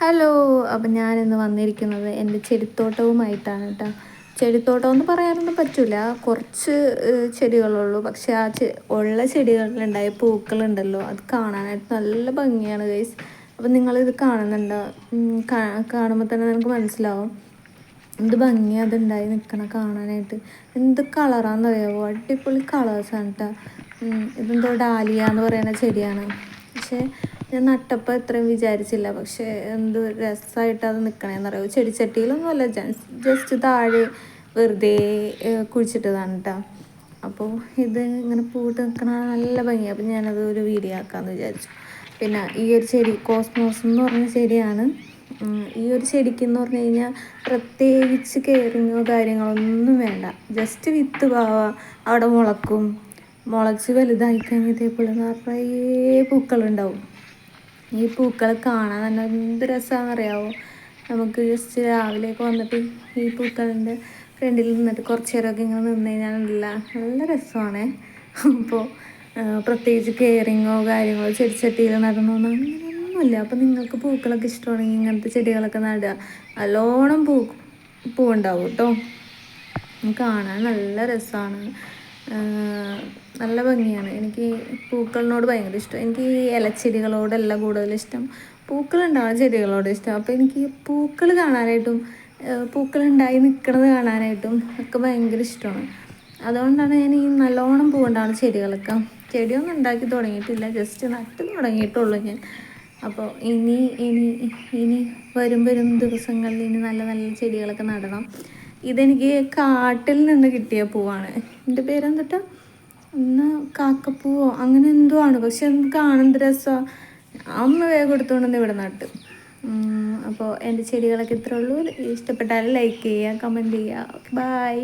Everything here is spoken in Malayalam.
ഹലോ അപ്പം ഞാനിന്ന് വന്നിരിക്കുന്നത് എന്റെ ചെടിത്തോട്ടവുമായിട്ടാണ് കേട്ടോ. ചെടിത്തോട്ടം എന്ന് പറയാനൊന്നും പറ്റില്ല കുറച്ച് ചെടികളുള്ളൂ. പക്ഷെ ആ ചെ ഉള്ള ചെടികളിലുണ്ടായ പൂക്കളുണ്ടല്ലോ. അത് കാണാനായിട്ട് നല്ല ഭംഗിയാണ് ഗൈസ് അപ്പം നിങ്ങളിത് കാണുന്നുണ്ടോ? കാണുമ്പോൾ തന്നെ നിങ്ങൾക്ക് മനസ്സിലാവും. എന്ത് ഭംഗി അതുണ്ടായി നിൽക്കണം കാണാനായിട്ട്. എന്ത് കളറാണെന്നറിയാമോ അടിപൊളി കളേഴ്സാണ് കേട്ടോ. ഇതെന്തോ ഡാലിയ എന്ന് പറയുന്ന ചെടിയാണ്. പക്ഷേ ഞാൻ നട്ടപ്പോൾ ഇത്രയും വിചാരിച്ചില്ല. പക്ഷേ എന്ത് രസമായിട്ട് അത് നിൽക്കണേന്നറിയോ ചെടിച്ചട്ടിയിലൊന്നും അല്ല ജസ്റ്റ് താഴെ വെറുതെ കുഴിച്ചിട്ടതാണ് കേട്ടോ അപ്പോൾ ഇത് ഇങ്ങനെ പൂട്ട് നിൽക്കണ നല്ല ഭംഗി അപ്പം ഞാനത് ഒരു വീഡിയോ ആക്കാമെന്ന് വിചാരിച്ചു. പിന്നെ ഈ ഒരു ചെടി കോസ്മോസ് എന്ന് പറഞ്ഞ ചെടിയാണ്. ഈ ഒരു ചെടിക്ക് എന്ന് പറഞ്ഞു കഴിഞ്ഞാൽ പ്രത്യേകിച്ച് കെയറിങ്ങോ കാര്യങ്ങളൊന്നും വേണ്ട. ജസ്റ്റ് വിത്ത് പാവുക അവിടെ മുളക്കും. മുളച്ച് വലുതായി കഴിഞ്ഞതേപോലെ നിറയെ പൂക്കളുണ്ടാവും. ഈ പൂക്കൾ കാണാൻ തന്നെ എന്ത് രസമാണെന്നറിയാവോ നമുക്ക് ജസ്റ്റ് രാവിലെയൊക്കെ വന്നിട്ട് ഈ പൂക്കളിന്റെ ഫ്രണ്ടിൽ നിന്നിട്ട് കുറച്ച് നേരമൊക്കെ ഇങ്ങനെ നിന്ന് കഴിഞ്ഞാൽ നല്ല രസമാണ്. അപ്പോൾ പ്രത്യേകിച്ച് കെയറിങ്ങോ കാര്യങ്ങളോ ചെടിച്ചട്ടിയിൽ നടണമെന്നോ അങ്ങനെയൊന്നുമില്ല. അപ്പോൾ നിങ്ങൾക്ക് പൂക്കളൊക്കെ ഇഷ്ടമാണെങ്കിൽ ഇങ്ങനത്തെ ചെടികളൊക്കെ നടുക. നല്ലോണം പൂ പൂവുണ്ടാവും കേട്ടോ. കാണാൻ നല്ല രസമാണ്. നല്ല ഭംഗിയാണ്. എനിക്ക് പൂക്കളിനോട് ഭയങ്കര ഇഷ്ടം. എനിക്ക് ഈ ഇലച്ചെടികളോടല്ല കൂടുതൽ ഇഷ്ടം. പൂക്കളുണ്ടാവുന്ന ചെടികളോട് ഇഷ്ടം. അപ്പോൾ എനിക്ക് പൂക്കൾ കാണാനായിട്ടും പൂക്കളുണ്ടായി നിൽക്കുന്നത് കാണാനായിട്ടും ഒക്കെ ഭയങ്കര ഇഷ്ടമാണ്. അതുകൊണ്ടാണ് ഞാൻ ഈ നല്ലോണം പൂവുണ്ടാവുന്ന ചെടികളൊക്കെ. ചെടിയൊന്നും ഉണ്ടാക്കി തുടങ്ങിയിട്ടില്ല. ജസ്റ്റ് നട്ട് തുടങ്ങിയിട്ടുള്ളൂ ഞാൻ. അപ്പോൾ ഇനി ഇനി ഇനി വരും വരും ദിവസങ്ങളിൽ ഇനി നല്ല നല്ല ചെടികളൊക്കെ നടണം. ഇതെനിക്ക് കാട്ടിൽ നിന്ന് കിട്ടിയ പൂവാണ്. എന്റെ പേരെന്തിട്ടാ? ഇന്ന് കാക്കപ്പൂവോ? അങ്ങനെ എന്തോ ആണ്. പക്ഷെ നമുക്ക് ആണെന്ത് രസമാണ് അമ്മ വേഗം എടുത്തുകൊണ്ടെന്ന് ഇവിടെ നട്ട്. അപ്പോൾ എന്റെ ചെടികളൊക്കെ ഇത്രേ ഉള്ളൂ. ഇഷ്ടപ്പെട്ടാൽ ലൈക്ക് ചെയ്യുക കമന്റ് ചെയ്യുക. ബൈ.